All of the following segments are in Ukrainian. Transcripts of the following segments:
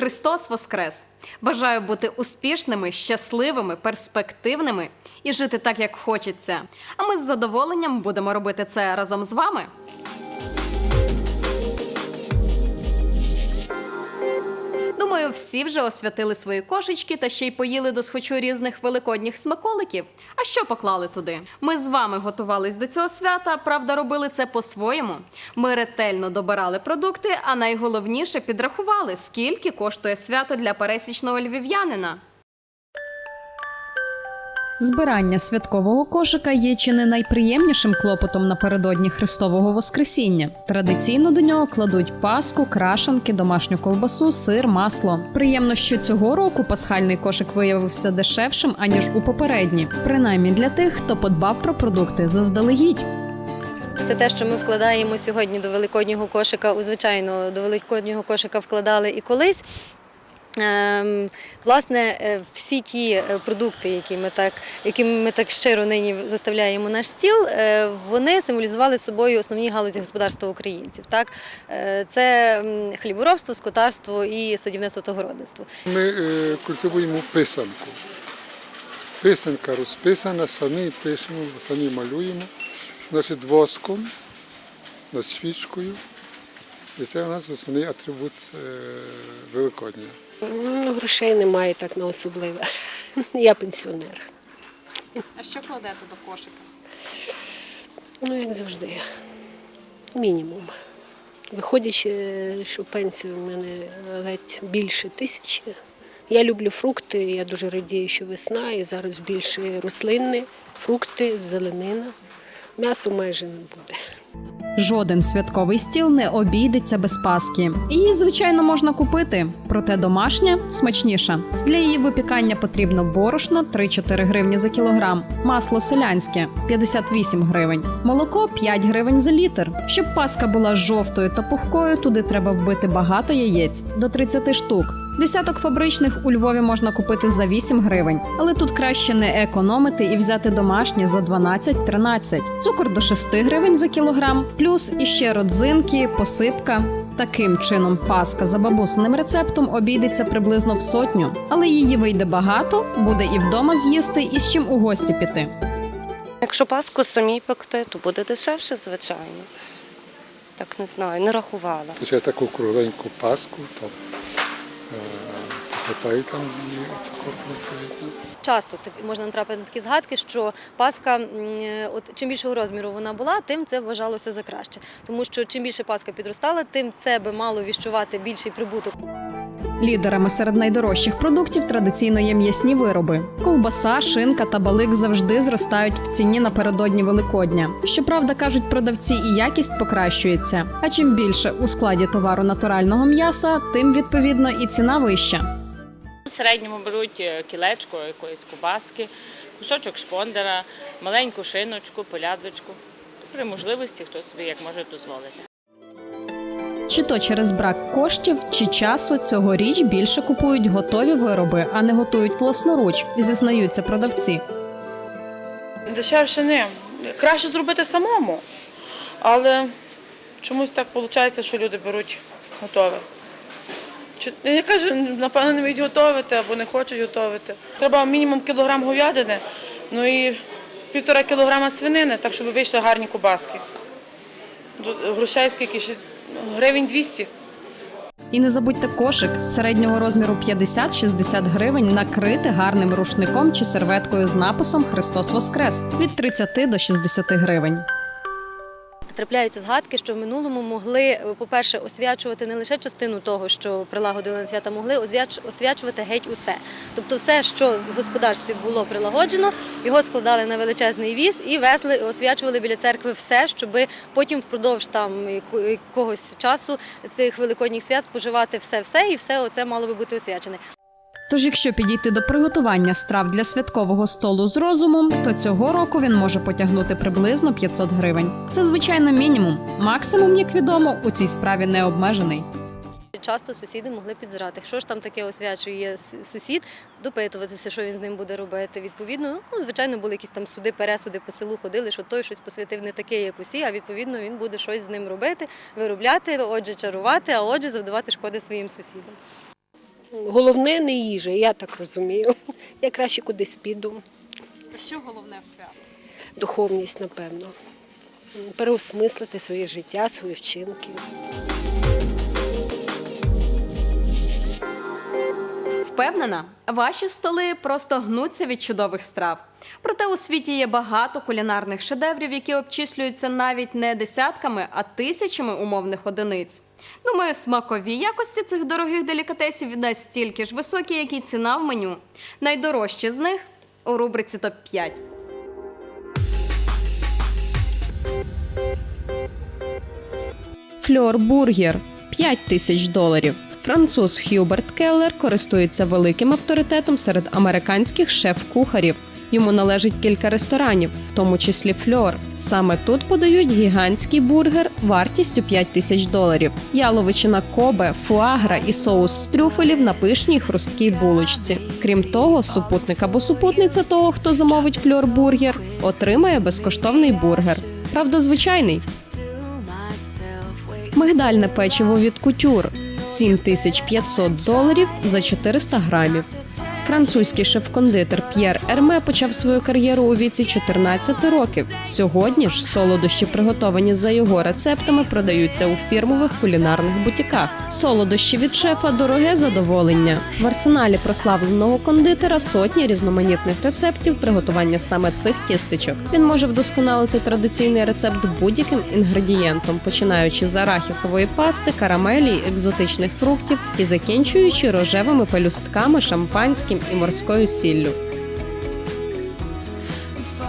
Христос Воскрес! Бажаю бути успішними, щасливими, перспективними і жити так, як хочеться. А ми з задоволенням будемо робити це разом з вами. Думаю, всі вже освятили свої кошечки та ще й поїли до схочу різних великодніх смаколиків. А що поклали туди? Ми з вами готувались до цього свята. Правда, робили це по-своєму. Ми ретельно добирали продукти, а найголовніше підрахували, скільки коштує свято для пересічного львів'янина. Збирання святкового кошика є чи не найприємнішим клопотом напередодні Христового Воскресіння. Традиційно до нього кладуть паску, крашанки, домашню ковбасу, сир, масло. Приємно, що цього року пасхальний кошик виявився дешевшим аніж у попередні, принаймні для тих, хто подбав про продукти заздалегідь. Все те, що ми вкладаємо сьогодні до великоднього кошика, у звичайно, до великоднього кошика вкладали і колись. Ем, Власне, е, всі ті е, продукти, які ми так, якими ми так щиро нині заставляємо наш стіл, е, вони символізували собою основні галузі господарства українців. Так? Це хліборобство, скотарство і садівництво та городництво. Ми культивуємо писанку. Писанка розписана, самі пишемо, самі малюємо. Значить, воском, над свічкою. І це у нас основний атрибут е, Великодня. Ну, Грошей немає так на особливе. Я пенсіонер. А що кладете до кошика? Ну, як завжди. Мінімум. Виходячи, що пенсія в мене ледь більше тисячі. Я люблю фрукти, я дуже радію, що весна, і зараз більше рослинні, фрукти, зеленина. М'ясо майже не буде. Жоден святковий стіл не обійдеться без паски. Її, звичайно, можна купити, проте домашня смачніша. Для її випікання потрібно борошно 3-4 гривні за кілограм, масло селянське 58 гривень, молоко 5 гривень за літр. Щоб паска була жовтою та пухкою, туди треба вбити багато яєць до 30 штук. Десяток фабричних у Львові можна купити за 8 гривень, але тут краще не економити і взяти домашні за 12-13. Цукор до 6 гривень за кілограм, плюс іще родзинки, посипка. Таким чином, паска за бабусиним рецептом обійдеться приблизно в сотню, але її вийде багато, буде і вдома з'їсти, і з чим у гості піти. Якщо паску самі пекти, то буде дешевше, звичайно. Так не знаю, не рахувала. Ще таку кругленьку паску, то е, посипаю там її цукор відповідно. Часто можна натрапити на такі згадки, що паска, е, от чим більшого розміру вона була, тим це вважалося за краще. Тому що чим більше паска підростала, тим це би мало віщувати більший прибуток. Лідерами серед найдорожчих продуктів традиційно є м'ясні вироби. Ковбаса, шинка та балик завжди зростають в ціні напередодні Великодня. Щоправда, кажуть продавці, і якість покращується. А чим більше у складі товару натурального м'яса, тим відповідно і ціна вища. В середньому беруть е, кілечко якоїсь кубаски, кусочок шпондера, маленьку шиночку, полядвичку. При можливості хто собі як може дозволити. Чи то через брак коштів чи часу цьогоріч більше купують готові вироби, а не готують власноруч, зізнаються продавці. Дешевше не. Краще зробити самому. Але чомусь так виходить, що люди беруть готове. Я кажу, напевно, не вміють готувати або не хочуть готувати. Треба мінімум кілограм говядини, ну і півтора кілограма свинини, так щоб вийшли гарні кубаски. Грошей скільки? Гривень 200. І не забудьте кошик середнього розміру 50-60 гривень накрити гарним рушником чи серветкою з написом Христос Воскрес від 30 до 60 гривень. Трапляються згадки, що в минулому могли, е, по-перше, освячувати не лише частину того, що прилагодили на свята, могли освяч- освячувати геть усе. Тобто все, що в господарстві було прилагоджено, його складали на величезний віз і везли, освячували біля церкви все, щоб потім впродовж там якогось часу цих великодніх свят споживати все-все, і все оце мало би бути освячене. Тож, якщо підійти до приготування страв для святкового столу з розумом, то цього року він може потягнути приблизно 500 гривень. Це звичайно мінімум. Максимум, як відомо, у цій справі не обмежений. часто сусіди могли підзирати. Що ж там таке освячує сусід, допитуватися, що він з ним буде робити. Відповідно, ну, звичайно, були якісь там суди, пересуди по селу ходили, що той щось посвятив не таке, як усі, а відповідно він буде щось з ним робити, виробляти, отже, чарувати, а отже, завдавати шкоди своїм сусідам. Головне не їжа, я так розумію. Я краще кудись піду. А Що головне в свято? Духовність, напевно. Переосмислити своє життя, свої вчинки. Впевнена, ваші столи просто гнуться від чудових страв. Проте у світі є багато кулінарних шедеврів, які обчислюються навіть не десятками, а тисячами умовних одиниць. Думаю, смакові якості цих дорогих делікатесів настільки ж високі, як і ціна в меню. Найдорожчі з них у рубриці топ 5 Фльор Бургер 5 тисяч доларів. Француз Х'юберт Келлер користується великим авторитетом серед американських шеф-кухарів. Йому належить кілька ресторанів, в тому числі Фльор. Саме тут подають гігантський бургер вартістю 5 тисяч доларів. Яловичина кобе, фуагра і соус з трюфелів на пишній хрусткій булочці. Крім того, супутник або супутниця того, хто замовить фльор бургер, отримає безкоштовний бургер. Правда, звичайний. Мигдальне печиво від кутюр 7500 доларів за 400 грамів. Французький шеф-кондитер П'єр Ерме почав свою кар'єру у віці 14 років. Сьогодні ж солодощі, приготовані за його рецептами, продаються у фірмових кулінарних бутіках. Солодощі від шефа дороге задоволення. В арсеналі прославленого кондитера сотні різноманітних рецептів приготування саме цих тістечок. Він може вдосконалити традиційний рецепт будь-яким інгредієнтом, починаючи з арахісової пасти, карамелі, екзотичних фруктів і закінчуючи рожевими пелюстками, шампанським і морською сіллю.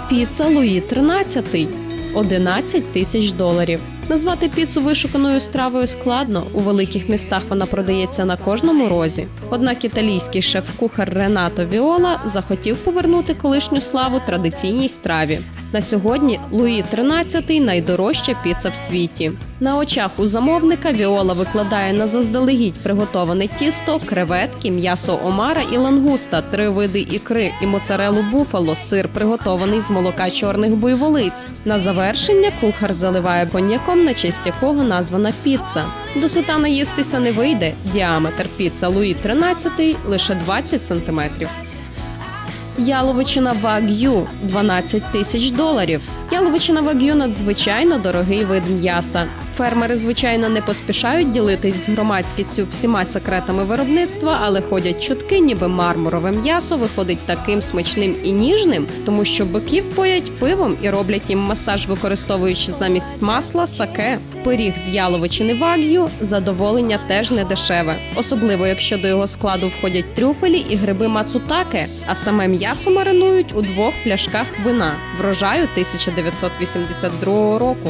Піца Луї 13 – 11 тисяч доларів. Назвати піцу вишуканою стравою складно. У великих містах вона продається на кожному розі. Однак італійський шеф-кухар Ренато Віола захотів повернути колишню славу традиційній страві. На сьогодні Луї 13 найдорожча піца в світі. На очах у замовника Віола викладає на заздалегідь приготоване тісто, креветки, м'ясо омара і лангуста, три види ікри і моцарелу буфало, сир приготований з молока чорних буйволиць. На завершення кухар заливає коньяком, на честь якого названа піца. До сута наїстися не вийде. Діаметр піца Луї 13 лише 20 сантиметрів. Яловичина Ваг'ю 12 тисяч доларів. Яловичина Ваг'ю надзвичайно дорогий вид м'яса. Фермери, звичайно, не поспішають ділитись з громадськістю всіма секретами виробництва, але ходять чутки, ніби мармурове м'ясо виходить таким смачним і ніжним, тому що биків поять пивом і роблять їм масаж, використовуючи замість масла саке. Пиріг з яловичини ваг'ю задоволення теж не дешеве, особливо якщо до його складу входять трюфелі і гриби мацутаке, а саме м'ясо маринують у двох пляшках вина врожаю 1982 року.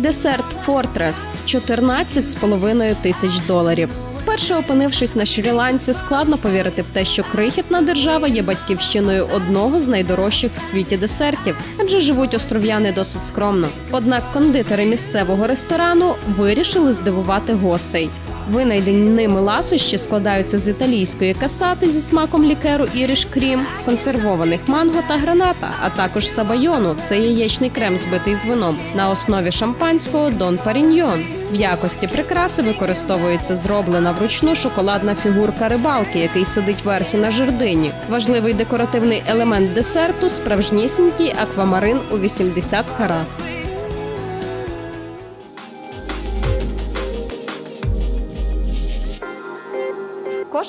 Десерт Фортрес 14,5 тисяч доларів. Вперше опинившись на Шрі-Ланці, складно повірити в те, що крихітна держава є батьківщиною одного з найдорожчих в світі десертів, адже живуть остров'яни досить скромно. Однак кондитери місцевого ресторану вирішили здивувати гостей. Винайдені ними ласощі складаються з італійської касати зі смаком лікеру Іріш Крім, консервованих манго та граната, а також сабайону це яєчний крем, збитий з вином на основі шампанського Дон Паріньйон. В якості прикраси використовується зроблена вручну шоколадна фігурка рибалки, який сидить верхи на жердині. Важливий декоративний елемент десерту справжнісінький аквамарин у 80 карат.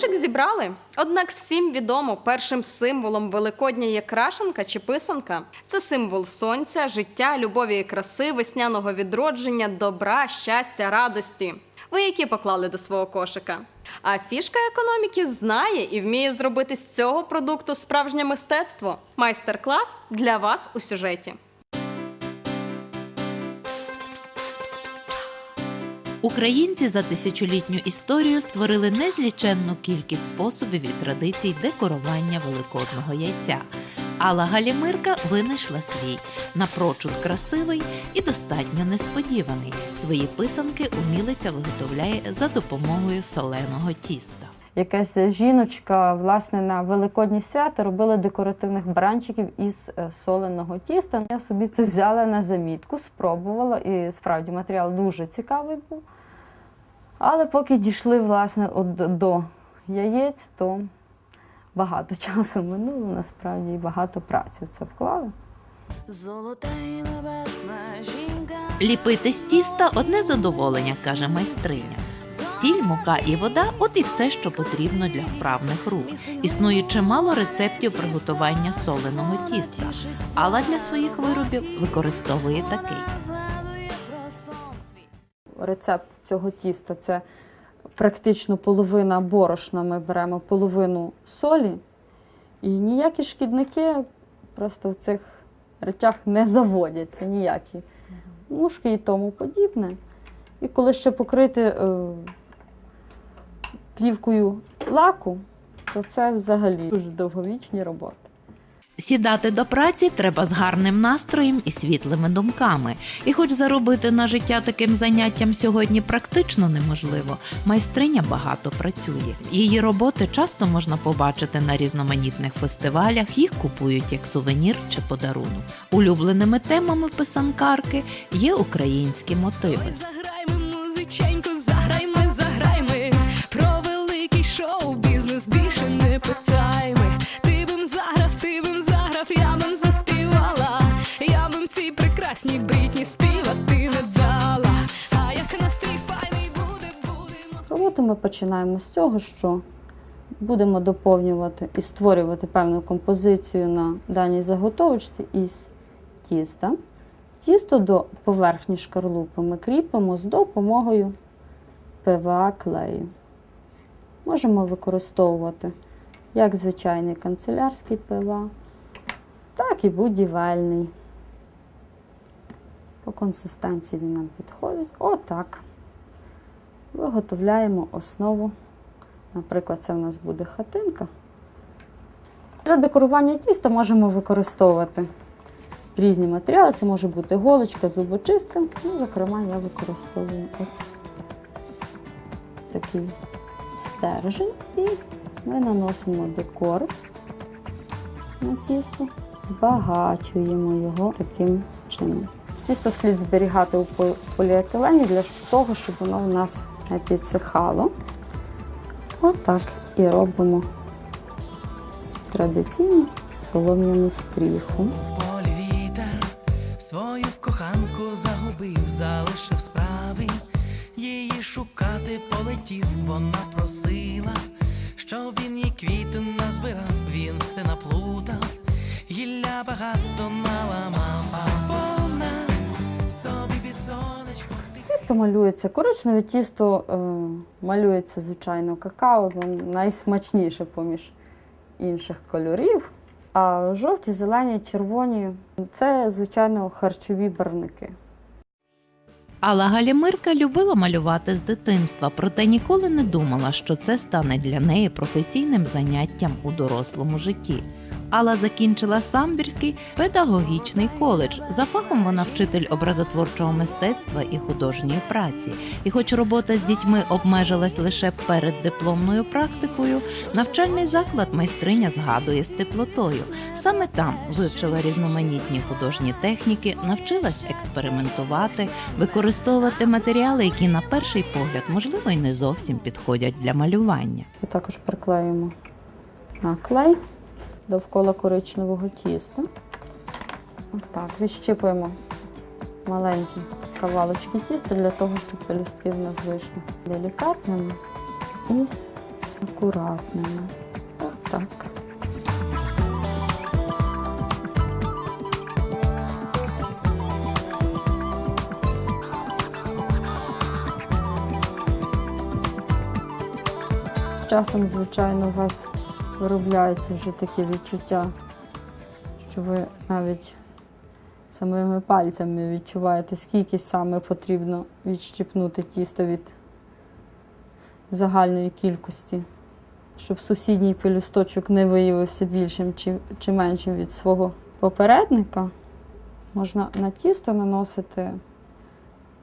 Кошик зібрали. Однак всім відомо, першим символом Великодня є крашенка чи писанка. Це символ сонця, життя, любові і краси, весняного відродження, добра, щастя, радості. Ви які поклали до свого кошика? А фішка економіки знає і вміє зробити з цього продукту справжнє мистецтво. Майстер-клас для вас у сюжеті. Українці за тисячолітню історію створили незліченну кількість способів і традицій декорування великодного яйця. Алла Галімирка винайшла свій напрочуд красивий і достатньо несподіваний. Свої писанки умілиця виготовляє за допомогою соленого тіста. Якась жіночка власне на великодні свята робила декоративних баранчиків із е, соленого тіста. Я собі це взяла на замітку, спробувала, і справді матеріал дуже цікавий був. Але поки дійшли власне от до- до яєць, то багато часу минуло, насправді і багато праці в це вклали. Ліпити з тіста одне задоволення, каже майстриня. Сіль, мука і вода от і все, що потрібно для вправних рук. Існує чимало рецептів приготування соленого тіста. Алла для своїх виробів використовує такий. Рецепт цього тіста це практично половина борошна. Ми беремо половину солі, і ніякі шкідники просто в цих речах не заводяться, ніякі мушки і тому подібне. І коли ще покрити е, плівкою лаку, то це взагалі дуже довговічні роботи. Сідати до праці треба з гарним настроєм і світлими думками. І хоч заробити на життя таким заняттям сьогодні практично неможливо, майстриня багато працює. Її роботи часто можна побачити на різноманітних фестивалях, їх купують як сувенір чи подарунок. Улюбленими темами писанкарки є українські мотиви. Починаємо з цього, що будемо доповнювати і створювати певну композицію на даній заготовочці із тіста. Тісто до поверхні шкарлупи ми кріпимо з допомогою ПВА клею. Можемо використовувати як звичайний канцелярський ПВА, так і будівельний. По консистенції він нам підходить. Отак виготовляємо основу. Наприклад, це в нас буде хатинка. Для декорування тіста можемо використовувати різні матеріали. Це може бути голочка, зубочистка. Ну, зокрема, я використовую от такий стержень. І ми наносимо декор на тісто, збагачуємо його таким чином. Тісто слід зберігати у поліетилені для того, щоб воно у нас підсихало. Отак і робимо традиційну солом'яну стріху. вітер свою коханку загубив, залишив справи. Її шукати полетів, вона просила, щоб він їй квіти назбирав, він все наплутав, гілля багато наламав, а вона собі під сонечком. Тісто малюється коричневе тісто е, малюється, звичайно, какао, найсмачніше поміж інших кольорів. А жовті, зелені, червоні це, звичайно, харчові барвники. Алла Галімирка любила малювати з дитинства, проте ніколи не думала, що це стане для неї професійним заняттям у дорослому житті. Алла закінчила Самбірський педагогічний коледж. За фахом вона вчитель образотворчого мистецтва і художньої праці. І хоч робота з дітьми обмежилась лише перед дипломною практикою, навчальний заклад майстриня згадує з теплотою. Саме там вивчила різноманітні художні техніки, навчилась експериментувати, використовувати матеріали, які на перший погляд, можливо, й не зовсім підходять для малювання. І також приклеїмо на клей довкола коричневого тіста. Отак, відщипуємо маленькі кавалочки тіста для того, щоб пелюстки в нас вийшли делікатними і акуратними. Отак. Часом, звичайно, у вас виробляється вже таке відчуття, що ви навіть самими пальцями відчуваєте, скільки саме потрібно відщипнути тісто від загальної кількості щоб сусідній пелюсточок не виявився більшим чи, чи меншим від свого попередника, можна на тісто наносити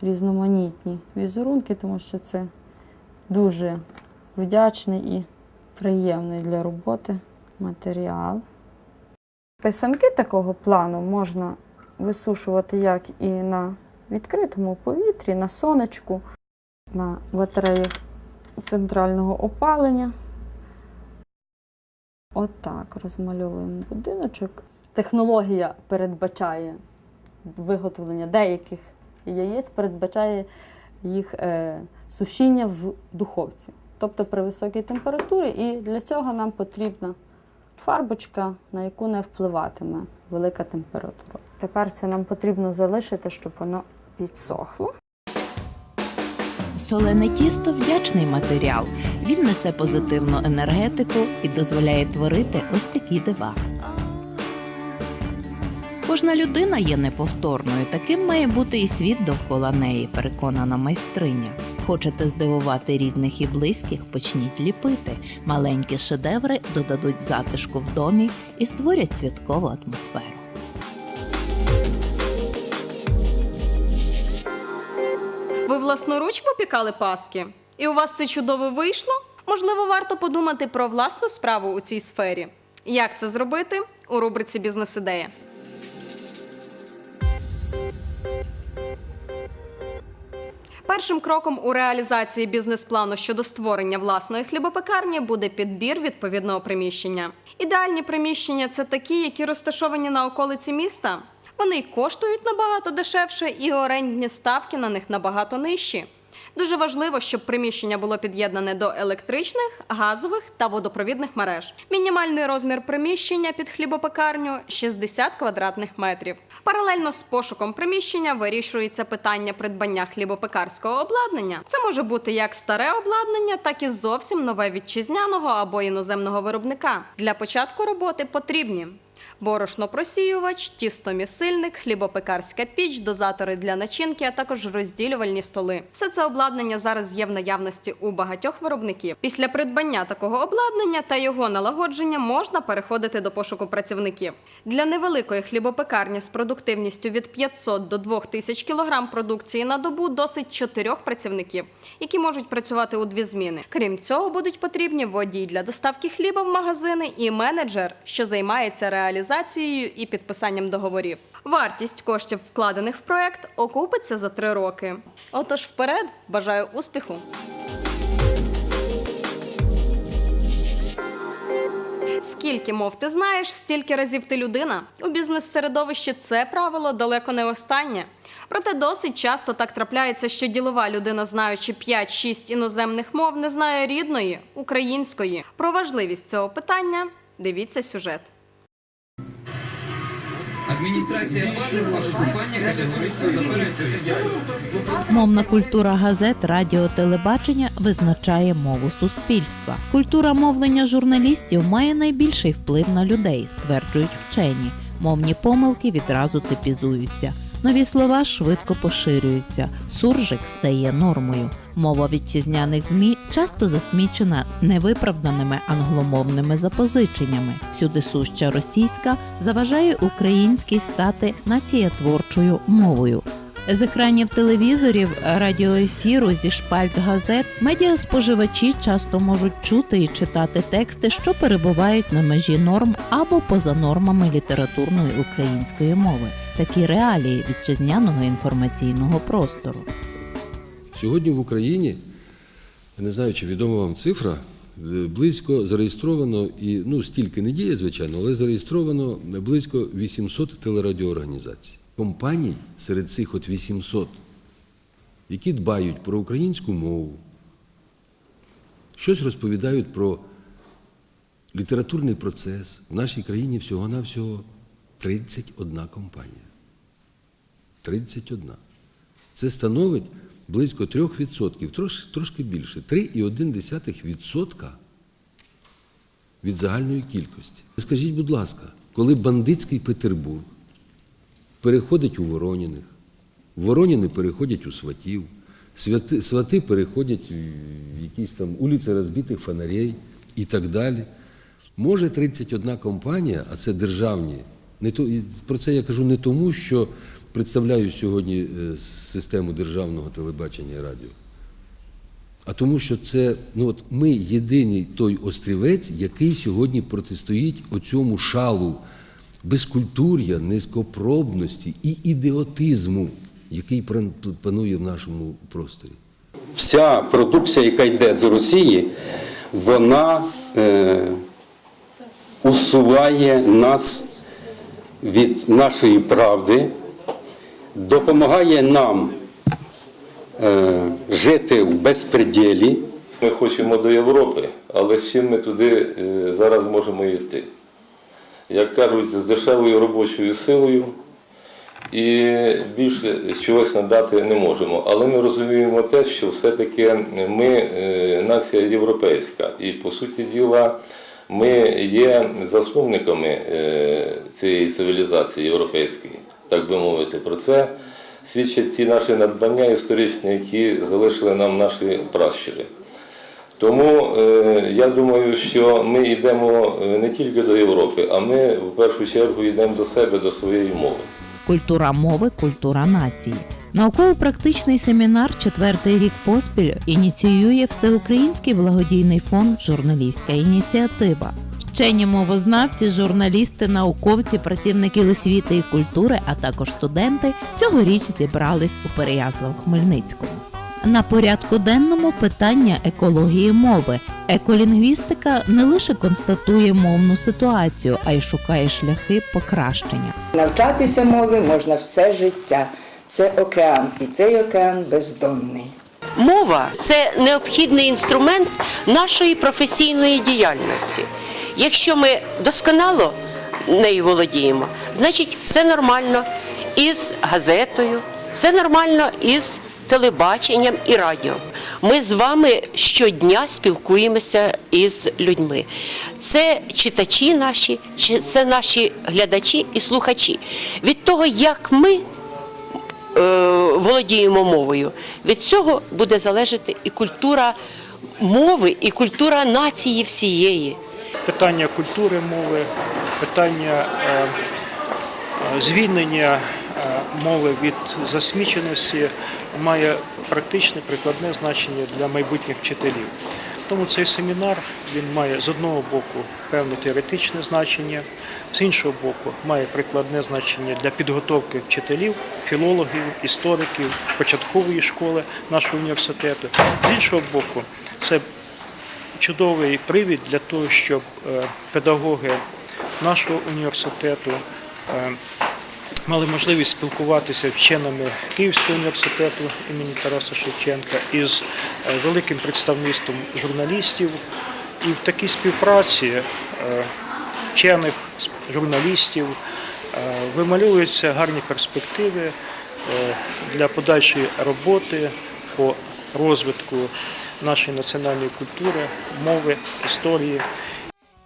різноманітні візерунки, тому що це дуже вдячний і приємний для роботи матеріал. Писанки такого плану можна висушувати як і на відкритому повітрі, на сонечку, на батареях центрального опалення. Отак розмальовуємо будиночок. Технологія передбачає виготовлення деяких яєць, передбачає їх е, сушіння в духовці, тобто при високій температурі. І для цього нам потрібна фарбочка, на яку не впливатиме велика температура. Тепер це нам потрібно залишити, щоб воно підсохло. Солене тісто вдячний матеріал. Він несе позитивну енергетику і дозволяє творити ось такі дива. Кожна людина є неповторною. Таким має бути і світ довкола неї, переконана майстриня. Хочете здивувати рідних і близьких, почніть ліпити. Маленькі шедеври додадуть затишку в домі і створять святкову атмосферу. Ви власноруч попікали паски? І у вас це чудово вийшло? Можливо, варто подумати про власну справу у цій сфері. Як це зробити у рубриці Бізнес-ідея? Першим кроком у реалізації бізнес-плану щодо створення власної хлібопекарні буде підбір відповідного приміщення. Ідеальні приміщення це такі, які розташовані на околиці міста. Вони й коштують набагато дешевше, і орендні ставки на них набагато нижчі. Дуже важливо, щоб приміщення було під'єднане до електричних, газових та водопровідних мереж. Мінімальний розмір приміщення під хлібопекарню 60 квадратних метрів. Паралельно з пошуком приміщення вирішується питання придбання хлібопекарського обладнання. Це може бути як старе обладнання, так і зовсім нове вітчизняного або іноземного виробника. Для початку роботи потрібні борошнопросіювач, тістомісильник, хлібопекарська піч, дозатори для начинки, а також розділювальні столи. Все це обладнання зараз є в наявності у багатьох виробників. Після придбання такого обладнання та його налагодження можна переходити до пошуку працівників. Для невеликої хлібопекарні з продуктивністю від 500 до 2000 кг продукції на добу досить чотирьох працівників, які можуть працювати у дві зміни. Крім цього, будуть потрібні водій для доставки хліба в магазини і менеджер, що займається реалізацією і підписанням договорів. Вартість коштів, вкладених в проект, окупиться за три роки. Отож, вперед, бажаю успіху! Скільки мов ти знаєш, стільки разів ти людина. У бізнес-середовищі це правило далеко не останнє. Проте досить часто так трапляється, що ділова людина, знаючи 5-6 іноземних мов, не знає рідної української. Про важливість цього питання дивіться сюжет. Адміністрація бази ваша компанія категорично заперечує. Мовна культура газет, радіо, телебачення визначає мову суспільства. Культура мовлення журналістів має найбільший вплив на людей, стверджують вчені. Мовні помилки відразу типізуються. Нові слова швидко поширюються. Суржик стає нормою. Мова вітчизняних змі часто засмічена невиправданими англомовними запозиченнями. Всюди суща російська заважає українській стати націєтворчою мовою. З екранів телевізорів, радіоефіру, зі шпальт газет медіаспоживачі часто можуть чути і читати тексти, що перебувають на межі норм або поза нормами літературної української мови. Такі реалії вітчизняного інформаційного простору. Сьогодні в Україні, я не знаю, чи відома вам цифра, близько зареєстровано, і ну стільки не діє, звичайно, але зареєстровано близько 800 телерадіоорганізацій. Компаній серед цих от 800, які дбають про українську мову, щось розповідають про літературний процес. В нашій країні всього-навсього 31 компанія. 31. Це становить близько 3%, трош, трошки більше, 3,1% від загальної кількості. Скажіть, будь ласка, коли бандитський Петербург переходить у Вороніних, Вороніни переходять у Сватів, Святи, Свати переходять в якісь там улиці розбитих фонарей і так далі. Може 31 компанія, а це державні. Не то, про це я кажу не тому, що представляю сьогодні е, систему державного телебачення і радіо. А тому, що це ну от ми єдиний той острівець, який сьогодні протистоїть оцьому шалу безкультур'я, низькопробності і ідіотизму, який пан- панує в нашому просторі. вся продукція, яка йде з Росії, вона е, усуває нас від нашої правди, допомагає нам е, жити в безпреділі. Ми хочемо до Європи, але з чим ми туди е, зараз можемо йти? Як кажуть, з дешевою робочою силою і більше чогось надати не можемо. Але ми розуміємо те, що все-таки ми е, нація європейська, і по суті діла ми є засновниками е, цієї цивілізації європейської, так би мовити. Про це свідчать ті наші надбання історичні, які залишили нам наші пращури. Тому е, я думаю, що ми йдемо е, не тільки до Європи, а ми в першу чергу йдемо до себе, до своєї мови. Культура мови, культура нації. Науково-практичний семінар четвертий рік поспіль ініціює Всеукраїнський благодійний фонд Журналістська ініціатива. Вчені мовознавці, журналісти, науковці, працівники освіти і культури, а також студенти цьогоріч зібрались у Переяслав-Хмельницькому. На порядку денному питання екології мови. Еколінгвістика не лише констатує мовну ситуацію, а й шукає шляхи покращення. Навчатися мові можна все життя. Це океан, і цей океан бездонний. Мова це необхідний інструмент нашої професійної діяльності. Якщо ми досконало нею володіємо, значить все нормально із газетою, все нормально із телебаченням і радіо. Ми з вами щодня спілкуємося із людьми. Це читачі наші, це наші глядачі і слухачі. Від того, як ми е, володіємо мовою. Від цього буде залежати і культура мови, і культура нації всієї. Питання культури мови, питання е, е, звільнення е, мови від засміченості має практичне прикладне значення для майбутніх вчителів. Тому цей семінар він має з одного боку певне теоретичне значення, з іншого боку має прикладне значення для підготовки вчителів, філологів, істориків, початкової школи нашого університету. З іншого боку, це чудовий привід для того, щоб е, педагоги нашого університету е, мали можливість спілкуватися вченими Київського університету імені Тараса Шевченка із е, великим представництвом журналістів. І в такій співпраці вчених, журналістів вимальовуються гарні перспективи для подальшої роботи по розвитку нашої національної культури, мови, історії.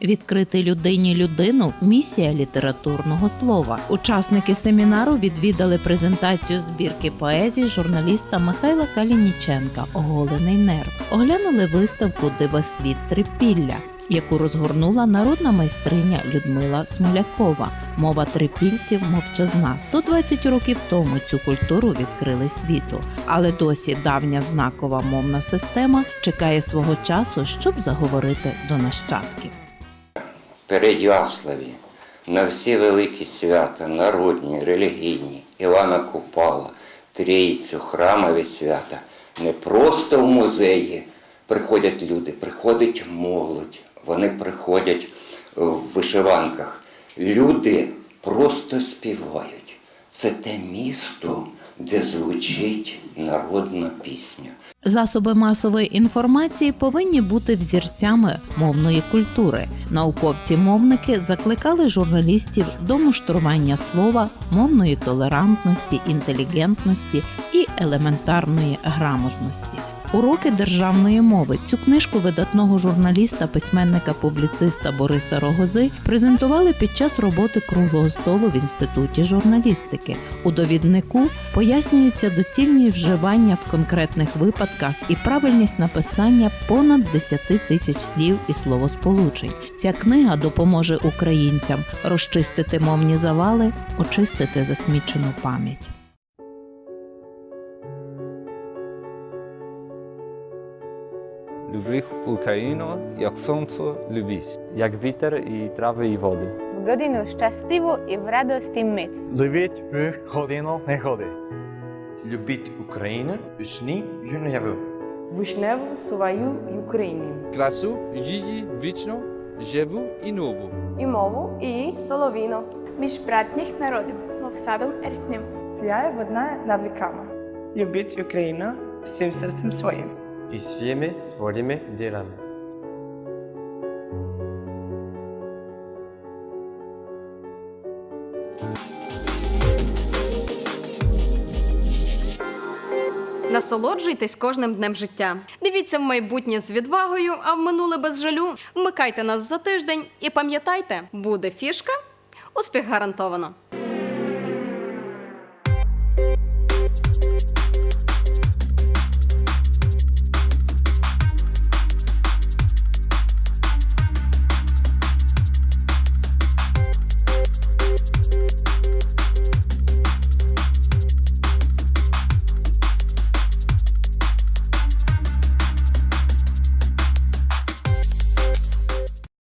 Відкрити людині людину місія літературного слова. Учасники семінару відвідали презентацію збірки поезії журналіста Михайла Калініченка Оголений нерв. Оглянули виставку Дивосвіт Трипілля, яку розгорнула народна майстриня Людмила Смолякова. Мова трипільців мовчазна. 120 років тому цю культуру відкрили світу, але досі давня знакова мовна система чекає свого часу, щоб заговорити до нащадків. Переяславі на всі великі свята, народні, релігійні, Івана Купала, Трійцю, храмові свята. Не просто в музеї приходять люди, приходить молодь, вони приходять в вишиванках. Люди просто співають. Це те місто, де звучить народна пісня. Засоби масової інформації повинні бути взірцями мовної культури. Науковці-мовники закликали журналістів до муштрування слова, мовної толерантності, інтелігентності і елементарної грамотності. Уроки державної мови. Цю книжку видатного журналіста, письменника, публіциста Бориса Рогози презентували під час роботи круглого столу в інституті журналістики. У довіднику пояснюється доцільність вживання в конкретних випадках і правильність написання понад 10 тисяч слів і словосполучень. Ця книга допоможе українцям розчистити мовні завали, очистити засмічену пам'ять. Любив Україну, як сонце любить. Як вітер і трави і води. В годину щасливу і в радості мить. Любіть в годину негоди. Любіть Україну у сні. Вишневу свою Україні. Красу її вічно, живу і нову. І мову, і соловіно. Між братніх народів, мов садом річним. Сяє одна над віками. Любіть Україну всім серцем своїм. Всіми своїми ділами. Насолоджуйтесь кожним днем життя. Дивіться в майбутнє з відвагою, а в минуле без жалю. Вмикайте нас за тиждень і пам'ятайте, буде фішка, успіх гарантовано.